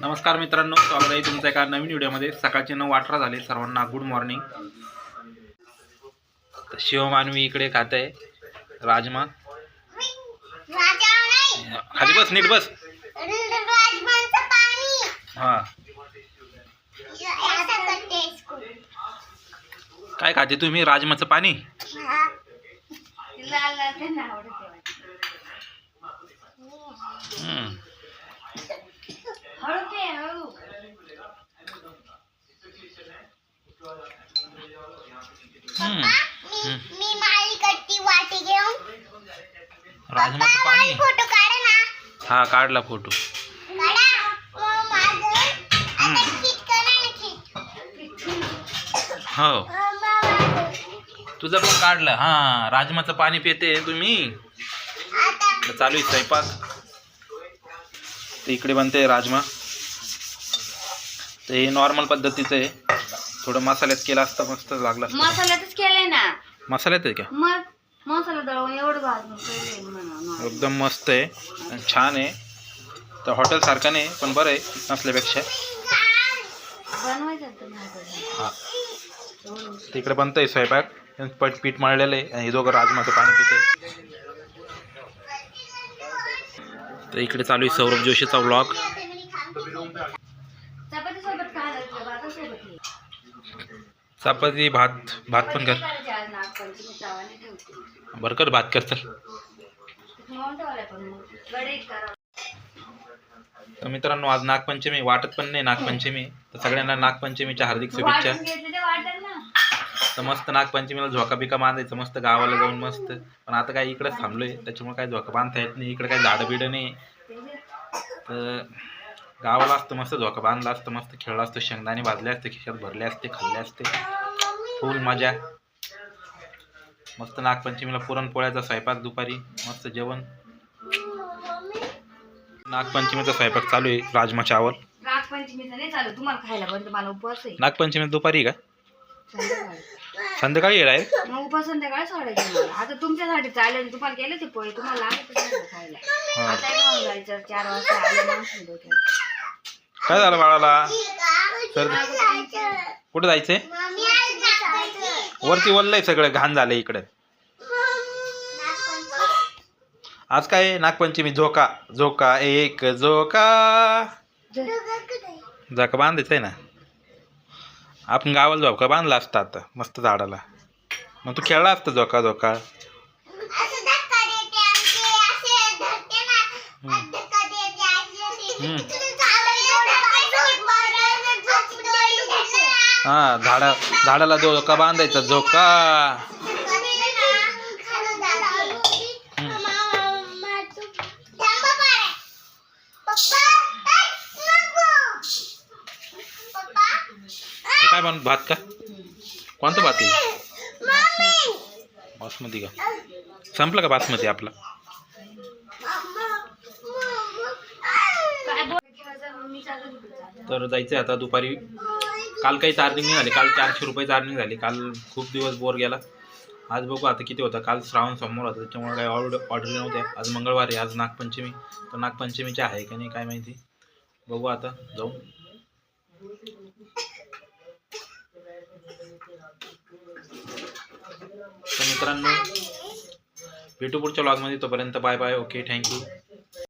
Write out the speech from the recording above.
नमस्कार मित्रांनो स्वागत आहे तुमच्या एका नवीन व्हिडिओमध्ये. सकाळचे नऊ अठरा झाले सर्वांना गुड मॉर्निंग शिवमानवी इकडे खात आहे राजमा. खाली बस नीट बस. हां. काय खाते तुम्ही राजमाचं पाणी? हम्म. मी माळी कट्टी वाटी घेऊन राजमाचं पाणी? फोटो काढा ना. हा काढला फोटो. काढा. मग माझं. आता खीच करा ना खीच हो. मग माझं. तुझं पण काढलं. हा राजमाचं पाणी पिते तुम्ही? आता तर चालू आहे स्वयंपाक. तर इकडे बनते राजमा. तर हे नॉर्मल पद्धतीचं आहे. थोडं मसाल्यात केलं असतं मस्त लागलं असतं. मसाल्यातच केलंय ना. मसाल्यात आहे का? मग मसाला दळून एवढं भाजून केलंय म्हणा एकदम मस्त आहे आणि छान आहे. तर हॉटेलसारखं नाही पण बरं आहे नसल्यापेक्षा बनवायचं. हा. तिकडे बनतं आहे स्वयंपाक पट पीठ मळलेलं आहे आणि हे दोघं राजमाचं पाणी पिते तर इकडे चालू आहे सौरभ जोशीचा व्लॉग चपाती सोबत खायला भातासोबत. चपाती भात भात पण कर. बर बरं कर भात कर चल. तर मित्रांनो आज नागपंचमी वाटत पण नाही नागपंचमी. तर सगळ्यांना नागपंचमीच्या हार्दिक शुभेच्छा. तर मस्त नागपंचमीला झोका बिका बांधायचं मस्त गावाला जाऊन मस्त. पण आता काय इकडेच थांबलोय त्याच्यामुळे काय झोका बांधता येत नाही इकडे काय झाडं बिडं नाही. तर गावाला असतं मस्त झोका बांधला असतं मस्त खेळलं असतं शेंगदाणे भाजले असते खिशात भरले असते खाल्ले असते. फुल मजा. मस्त नागपंचमीला पुरणपोळ्याचा स्वयंपाक दुपारी मस्त जेवण. नागपंचमीचा स्वयंपाक चालू आहे राजमा चावल. नागपंचमीचं नाही चालू तुम्हाला खायला पण तुम्हाला उपवास आहे. नागपंचमी दुपारी का? संध्याकाळी. येणार आहे मग उपवास संध्याकाळी सोडायचे मला. आता तुमच्यासाठी चालेल तुम्हाला ते पोळी तुम्हाला लागत खायला. जायचं चार वाजता आले माणसं डोक्यात काय झालं बाळाला? तर कुठं जायचंय. वरती वल्लय सगळं घाण झालंय इकडे. आज काय? नागपंचमी झोका. झोका एक झोका. झोका बांधायचं आहे ना? आपण गावाला झोका बांधला असता आता मस्त झाडाला. मग तू खेळला असता झोका झोका? हम्म. हा झाडा झाडाला झोका बांधायचा झोका. काय म्हण भात का? कोणतं भात आहे? बासमती का? संपलं का बासमती आपला? तर जायचं आता दुपारी. काल काही चार्जिंग नाही झाली काल चारशे रुपये चार्जिंग झाली काल खूप दिवस बोर गेला. आज बघू आता किती होता काल श्रावण समोर होता त्याच्यामुळे काही ऑर्डर ऑर्डर नव्हत्या आज मंगळवार आहे आज नागपंचमी. तर नागपंचमीची आहे का नाही काय माहिती. बघू आता जाऊ. तर मित्रांनो भेटू पुढच्या ब्लॉगमध्ये तोपर्यंत बाय बाय ओके थँक्यू